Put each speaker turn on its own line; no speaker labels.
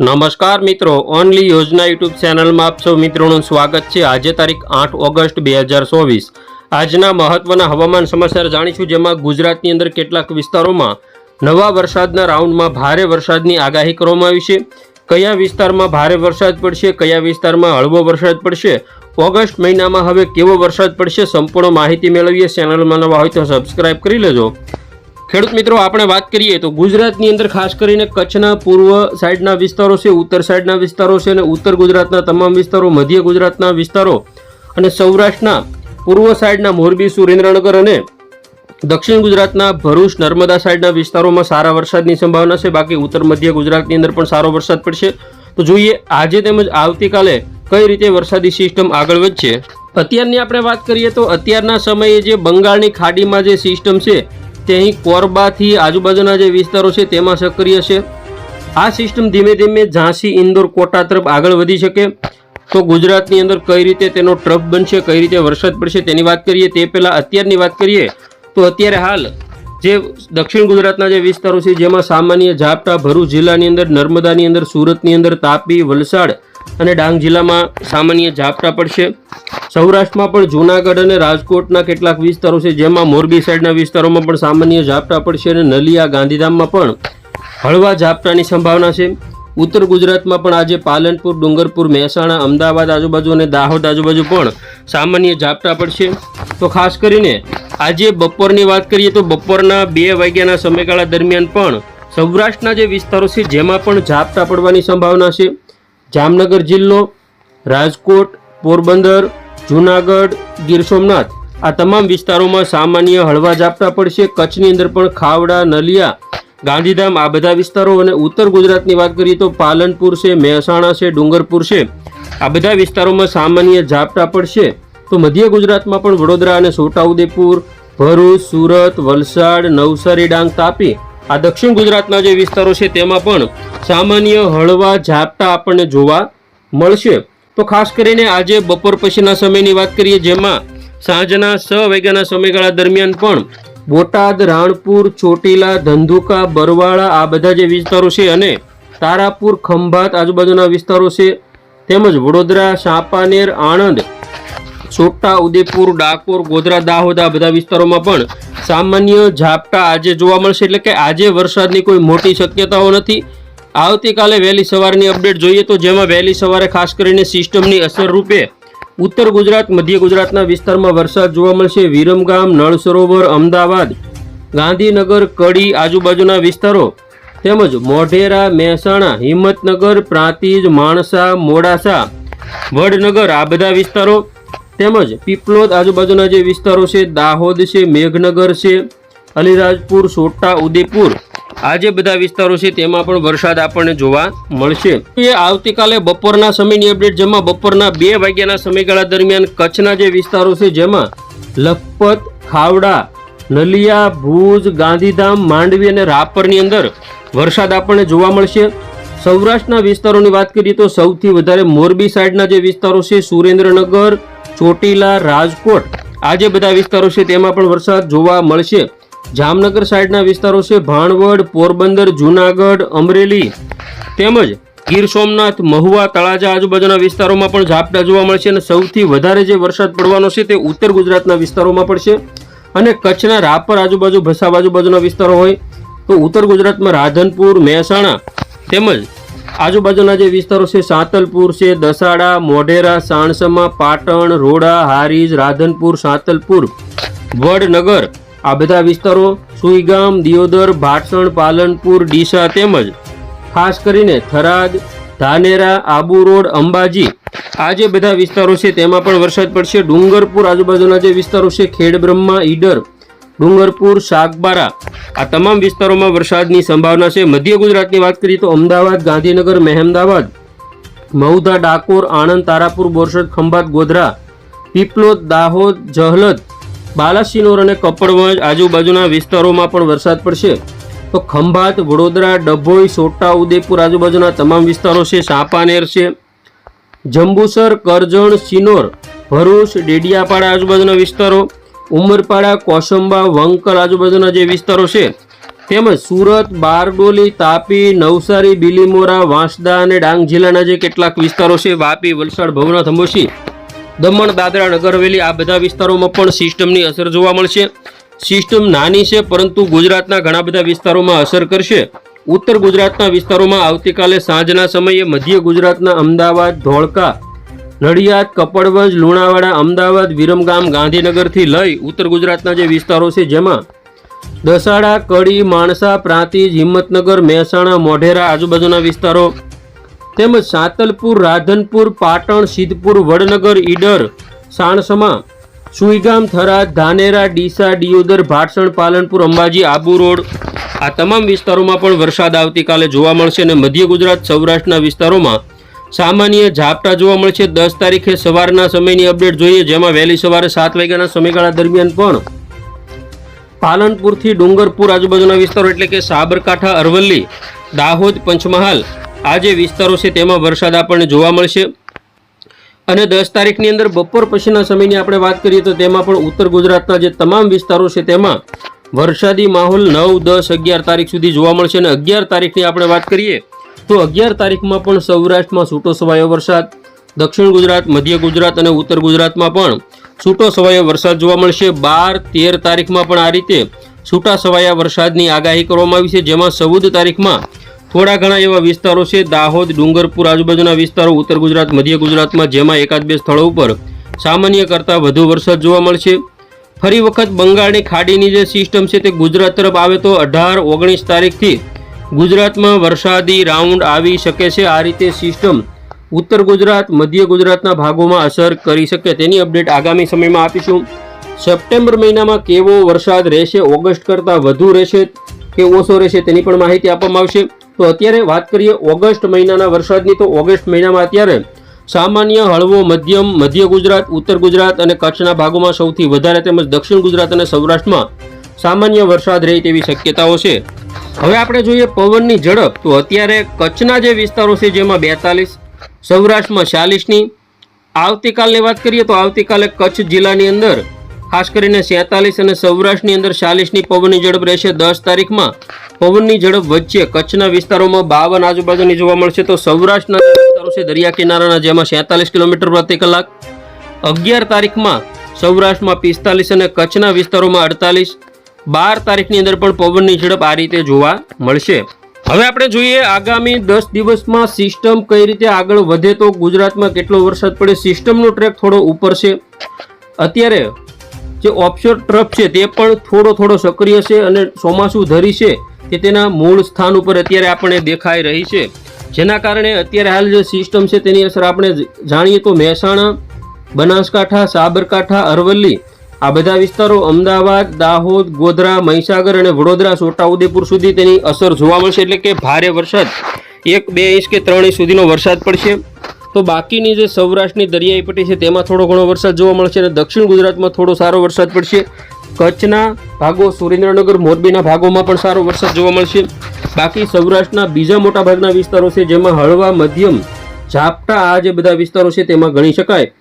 નમસ્કાર મિત્રો, ઓનલી યોજના યુટ્યુબ ચેનલમાં આપ સૌ મિત્રોનું સ્વાગત છે. આજે તારીખ આઠ ઓગસ્ટ બે હજાર ચોવીસ. આજના મહત્વના હવામાન સમાચાર જાણીશું, જેમાં ગુજરાતની અંદર કેટલાક વિસ્તારોમાં નવા વરસાદના રાઉન્ડમાં ભારે વરસાદની આગાહી કરવામાં આવી છે. કયા વિસ્તારમાં ભારે વરસાદ પડશે, કયા વિસ્તારમાં હળવો વરસાદ પડશે? ઓગસ્ટ મહિનામાં હવે કેવો વરસાદ પડશે, સંપૂર્ણ માહિતી મેળવીએ. ચેનલમાં નવા હોય તો સબસ્ક્રાઇબ કરી લેજો. ખેડૂત મિત્રો, આપણે વાત કરીએ તો ગુજરાતની અંદર ખાસ કરીને કચ્છના પૂર્વ સાઈડના વિસ્તારો છે, ઉત્તર સાઈડના વિસ્તારો છે અને ઉત્તર ગુજરાતના તમામ વિસ્તારો, મધ્ય ગુજરાતના વિસ્તારો અને સૌરાષ્ટ્રના પૂર્વ સાઈડના મોરબી, સુરેન્દ્રનગર અને દક્ષિણ ગુજરાતના ભરૂચ, નર્મદા સાઈડના વિસ્તારોમાં સારા વરસાદની સંભાવના છે. બાકી ઉત્તર મધ્ય ગુજરાતની અંદર પણ સારો વરસાદ પડશે. તો જોઈએ આજે તેમજ આવતીકાલે કઈ રીતે વરસાદી સિસ્ટમ આગળ વધશે. અત્યારની આપણે વાત કરીએ તો અત્યારના સમયે જે બંગાળની ખાડીમાં જે સિસ્ટમ છે તે અહીં કોરબાથી આજુબાજુના જે વિસ્તારો છે તેમાં સક્રિય છે. આ સિસ્ટમ ધીમે ધીમે ઝાંસી ઇન્દોર કોટા તરફ આગળ વધી શકે. તો ગુજરાતની અંદર કઈ રીતે તેનો ટ્રફ બનશે, કઈ રીતે વરસાદ પડશે તેની વાત કરીએ, તે પહેલાં અત્યારની વાત કરીએ, તો અત્યારે હાલ જે દક્ષિણ ગુજરાતના જે વિસ્તારો છે, જેમાં સામાન્ય ઝાપટા ભરૂચ જિલ્લાની અંદર, નર્મદાની અંદર, સુરતની અંદર તાપી, વલસાડ અને ડાંગ જિલ્લામાં સામાન્ય ઝાપટા પડશે. સૌરાષ્ટ્રમાં પણ જૂનાગઢ અને રાજકોટના કેટલાક વિસ્તારો છે, જેમાં મોરબી સાઈડના વિસ્તારોમાં પણ સામાન્ય ઝાપટા પડશે અને નલિયા ગાંધીધામમાં પણ હળવા ઝાપટાની સંભાવના છે. ઉત્તર ગુજરાતમાં પણ આજે પાલનપુર, ડુંગરપુર, મહેસાણા, અમદાવાદ આજુબાજુ અને દાહોદ આજુબાજુ પણ સામાન્ય ઝાપટા પડશે. તો ખાસ કરીને આજે બપોરની વાત કરીએ તો બપોરના બે વાગ્યાના સમયગાળા દરમિયાન પણ સૌરાષ્ટ્રના જે વિસ્તારો છે, જેમાં પણ ઝાપટા પડવાની સંભાવના છે. જામનગર જિલ્લો, રાજકોટ, પોરબંદર, જૂનાગઢ, ગીર સોમનાથ. આ તમામ વિસ્તારોમાં સામાન્ય હળવા ઝાપટા પડશે. કચ્છની અંદર પણ ખાવડા, નલિયા, ગાંધીધામ આ બધા વિસ્તારો અને ઉત્તર ગુજરાતની વાત કરીએ તો પાલનપુર છે, મહેસાણા છે, ડુંગરપુર છે. આ બધા વિસ્તારોમાં સામાન્ય ઝાપટા પડશે. તો મધ્ય ગુજરાતમાં પણ વડોદરા અને છોટાઉદેપુર, ભરૂચ, સુરત, વલસાડ, નવસારી, ડાંગ, તાપી આ દક્ષિણ ગુજરાતના જે વિસ્તારો છે તેમાં પણ સામાન્ય હળવા ઝાપટા આપણને જોવા મળશે. તો ખાસ કરીને આજે બપોર પછીના સમયની વાત કરીએ જેમાં સાંજના છ વાગ્યાના સમયગાળા દરમિયાન પણ બોટાદ, રાણપુર, ચોટીલા, ધંધુકા, બરવાળા આ બધા જે વિસ્તારો છે અને તારાપુર, ખંભાત આજુબાજુના વિસ્તારો છે તેમજ વડોદરા, સાપાનેર, આણંદ છોટા ઉદેપુર, ડાકોર, ગોધરા, દાહોદ આ બધા વિસ્તારોમાં પણ સામાન્ય ઝાપટા આજે જોવા મળશે એટલે કે આજે વરસાદની કોઈ મોટી શક્યતાઓ નથી. આવતીકાલે વહેલી સવારની અપડેટ જોઈએ તો જેમાં વહેલી સવારે ખાસ કરીને સિસ્ટમની અસર રૂપે ઉત્તર ગુજરાત, મધ્ય ગુજરાતના વિસ્તારમાં વરસાદ જોવા મળશે. વિરમગામ નળ સરોવર અમદાવાદ, ગાંધીનગર, કડી આજુબાજુના વિસ્તારો તેમજ મોઢેરા, મહેસાણા, હિંમતનગર, પ્રાંતિજ, માણસા, મોડાસા, વડનગર આ બધા વિસ્તારો તેમજ પીપલોદ આજુબાજુના જે વિસ્તારો છે, દાહોદ છે, મેઘનગર છે, અલીરાજપુર, સોટા ઉદેપુર આ જે બધા વિસ્તારો છે, તેમાં પણ વરસાદ આપણને જોવા મળશે. એ આવતીકાલે બપોરના સમયની અપડેટ, જેમાં બપોરના બે વાગ્યાના સમયગાળા દરમિયાન કચ્છના જે વિસ્તારો છે, જેમાં લખપત, ખાવડા, નલિયા, ભુજ, ગાંધીધામ, માંડવી અને રાપરની અંદર વરસાદ આપણને જોવા મળશે. સૌરાષ્ટ્રના વિસ્તારોની વાત કરીએ તો સૌથી વધારે મોરબી સાઈડના જે વિસ્તારો છે, સુરેન્દ્રનગર ચોટીલા રાજકોટ. આ જે બધા વિસ્તારો છે તેમાં પણ વરસાદ જોવા મળશે. જામનગર સાઈડના વિસ્તારો છે ભાણવડ, પોરબંદર, જૂનાગઢ, અમરેલી. તેમજ ગીર સોમનાથ, મહુવા, તળાજા આજુબાજુના વિસ્તારોમાં પણ ઝાપટા જોવા મળશે અને સૌથી વધારે જે વરસાદ પડવાનો છે તે ઉત્તર ગુજરાતના વિસ્તારોમાં પડશે અને કચ્છના રાપર આજુબાજુ ભસાબ આજુબાજુના વિસ્તારો હોય તો ઉત્તર ગુજરાતમાં રાધનપુર, મહેસાણા તેમજ આજુબાજુના જે વિસ્તારો છે, સાતલપુર છે, દસાડા, મોઢેરા, સાણસમા, પાટણ, રોડા, હારીજ, રાધનપુર, સાતલપુર, વડનગર, આ બધા વિસ્તારો સુઈગામ, દિયોદર, ભાટસણ, પાલનપુર, ડીસા તેમજ ખાસ કરીને થરાદ, ધાનેરા, આબુ રોડ, અંબાજી, આ જે બધા વિસ્તારો છે, તેમાં પણ વરસાદ પડશે. ડુંગરપુર આજુબાજુના જે વિસ્તારો છે, ખેડબ્રહ્મા, ઈડર ડુંગરપુર શાકબારા આ તમામ વિસ્તારોમાં વરસાદની સંભાવના છે. મધ્ય ગુજરાતની વાત કરીએ તો અમદાવાદ, ગાંધીનગર, મહેમદાવાદ, મહુધા, ડાકોર, આણંદ, તારાપુર, બોરસદ, ખંભાત, ગોધરા, પીપલોદ, દાહોદ, જહલદ, બાલાસિનોર અને કપડવંજ આજુબાજુના વિસ્તારોમાં પણ વરસાદ પડશે. તો ખંભાત, વડોદરા, ડભોઈ છોટા ઉદેપુર આજુબાજુના તમામ વિસ્તારો છે. સાપાનેર છે. જંબુસર, કરજણ, સિનોર, ભરૂચ, ડેડિયાપાડા આજુબાજુના વિસ્તારો ઉમરપાડા, કોસંબા, વંકલ આજુબાજુના જે વિસ્તારો છે, તેમજ સુરત, બારડોલી, તાપી, નવસારી, બિલીમોરા, વાંસદા અને ડાંગ જિલ્લાના જે કેટલાક વિસ્તારો છે, વાપી, વલસાડ, ભવનાથ અંબોશી દમણ, દાદરા નગર હવેલી આ બધા વિસ્તારોમાં પણ સિસ્ટમની અસર જોવા મળશે. સિસ્ટમ નાની છે, પરંતુ ગુજરાતના ઘણા બધા વિસ્તારોમાં અસર કરશે. ઉત્તર ગુજરાતના વિસ્તારોમાં આવતીકાલે સાંજના સમયે મધ્ય ગુજરાતના અમદાવાદ, ધોળકા નડિયાદ કપડવંજ, લુણાવાડા, અમદાવાદ, વિરમગામ, ગાંધીનગરથી લઈ ઉત્તર ગુજરાતના જે વિસ્તારો છે જેમાં દસાડા, કડી, માણસા, પ્રાંતિજ, હિંમતનગર, મહેસાણા, મોઢેરા આજુબાજુના વિસ્તારો, તેમજ સાતલપુર, રાધનપુર, પાટણ, સિદ્ધપુર, વડનગર, ઈડર, સાણસમા, સુઈગામ, થરાદ, ધાનેરા, ડીસા, ડિયોદર, ભાટસણ, પાલનપુર, અંબાજી, આબુ રોડ આ તમામ વિસ્તારોમાં પણ વરસાદ આવતીકાલે જોવા મળશે અને મધ્ય ગુજરાત, સૌરાષ્ટ્રના વિસ્તારોમાં સામાન્ય ઝાપટા જોવા મળશે દસ તારીખે સવારના સમયની અપડેટ જોઈએ. જેમાં વહેલી સવારે સાત વાગ્યાના સમયગાળા દરમિયાન પણ પાલનપુરથી ડુંગરપુર આજુબાજુના વિસ્તારો એટલે કે સાબરકાંઠા, અરવલ્લી, દાહોદ, પંચમહાલ આ જે વિસ્તારો છે તેમાં વરસાદ આપણને જોવા મળશે. અને દસ તારીખની અંદર બપોર પછીના સમયની આપણે વાત કરીએ તો તેમાં પણ ઉત્તર ગુજરાતના જે તમામ વિસ્તારો છે તેમાં વરસાદી માહોલ નવ, દસ, અગિયાર તારીખ સુધી જોવા મળશે. અને અગિયાર તારીખની આપણે વાત કરીએ તો અગિયાર તારીખમાં પણ સૌરાષ્ટ્રમાં છૂટો છવાયો વરસાદ. દક્ષિણ ગુજરાત, મધ્ય ગુજરાત અને ઉત્તર ગુજરાતમાં પણ છૂટો છવાયો વરસાદ જોવા મળશે. બાર, તેર તારીખમાં પણ આ રીતે છૂટા છવાયા વરસાદની આગાહી કરવામાં આવી છે. જેમાં ચૌદ તારીખમાં થોડા ઘણા એવા વિસ્તારો છે. દાહોદ, ડુંગરપુર આજુબાજુના વિસ્તારો, ઉત્તર ગુજરાત, મધ્ય ગુજરાતમાં જેમાં એકાદ બે સ્થળો ઉપર સામાન્ય કરતાં વધુ વરસાદ જોવા મળશે. ફરી વખત બંગાળની ખાડીની જે સિસ્ટમ છે તે ગુજરાત તરફ આવે તો અઢાર, ઓગણીસ તારીખથી ગુજરાતમાં વરસાદી રાઉન્ડ આવી શકે છે. આ રીતે સિસ્ટમ ઉત્તર ગુજરાત, મધ્ય ગુજરાતના ભાગોમાં અસર કરી શકે. તેની અપડેટ આગામી સમયમાં આપીશું. સપ્ટેમ્બર મહિનામાં કેવો વરસાદ રહેશે, ઓગસ્ટ કરતાં વધુ રહેશે, કે ઓછો રહેશે તેની પણ માહિતી આપવામાં આવશે. તો અત્યારે વાત કરીએ ઓગસ્ટ મહિનાના વરસાદની, તો ઓગસ્ટ મહિનામાં અત્યારે સામાન્ય હળવો મધ્યમ, મધ્ય ગુજરાત, ઉત્તર ગુજરાત અને કચ્છના ભાગોમાં સૌથી વધારે તેમજ દક્ષિણ ગુજરાત અને સૌરાષ્ટ્રમાં સામાન્ય વરસાદ રહે તેવી શક્યતાઓ છે. હવે આપણે જોઈએ પવનની ઝડપ. તો અત્યારે કચ્છના જે વિસ્તારો છે, જેમાં બેતાલીસ, સૌરાષ્ટ્રમાં ચાલીસની, આવતીકાલની વાત કરીએ તો આવતીકાલે કચ્છ જિલ્લાની અંદર ખાસ કરીને સેતાલીસ અને સૌરાષ્ટ્રની અંદર ચાલીસની પવનની ઝડપ રહેશે. દસ તારીખમાં પવનની ઝડપ વચ્ચે કચ્છના વિસ્તારોમાં બાવન આજુબાજુની જોવા મળશે. તો સૌરાષ્ટ્રના વિસ્તારો છે, દરિયા કિનારાના, જેમાં સેતાલીસ કિલોમીટર પ્રતિ કલાક. અગિયાર તારીખમાં સૌરાષ્ટ્રમાં પિસ્તાલીસ અને કચ્છના વિસ્તારોમાં અડતાલીસ. બાર તારીખની અંદર પણ પવનની ઝડપ આ રીતે જોવા મળશે. હવે આપણે જોઈએ આગામી દસ દિવસમાં સિસ્ટમ કઈ રીતે આગળ વધે તો ગુજરાતમાં કેટલો વરસાદ પડે, સિસ્ટમનો ટ્રેક થોડો ઉપર છે. અત્યારે જે ઓપ્શોર ટ્રફ છે તે પણ થોડો થોડો સક્રિય છે અને ચોમાસું ધરી છે તે તેના મૂળ સ્થાન ઉપર અત્યારે આપણે દેખાઈ રહી છે. જેના કારણે અત્યારે હાલ જે સિસ્ટમ છે તેની અસર આપણે જાણીએ તો મહેસાણા, બનાસકાંઠા, સાબરકાંઠા, અરવલ્લી આ બધા વિસ્તારો અમદાવાદ, દાહોદ, ગોધરા, મહીસાગર અને વડોદરા છોટાઉદેપુર સુધી તેની અસર જોવા મળશે એટલે કે ભારે વરસાદ. એક, બે ઇંચ કે ત્રણ ઇંચ સુધીનો વરસાદ પડશે. તો બાકીની જે સૌરાષ્ટ્રની દરિયાઈ પટ્ટી છે તેમાં થોડો ઘણો વરસાદ જોવા મળશે અને દક્ષિણ ગુજરાતમાં થોડો સારો વરસાદ પડશે. કચ્છના ભાગો સુરેન્દ્રનગર, મોરબીના ભાગોમાં પણ સારો વરસાદ જોવા મળશે. બાકી સૌરાષ્ટ્રના બીજા મોટા ભાગના વિસ્તારો છે જેમાં હળવા, મધ્યમ, ઝાપટા આ જે બધા વિસ્તારો છે તેમાં ગણી શકાય.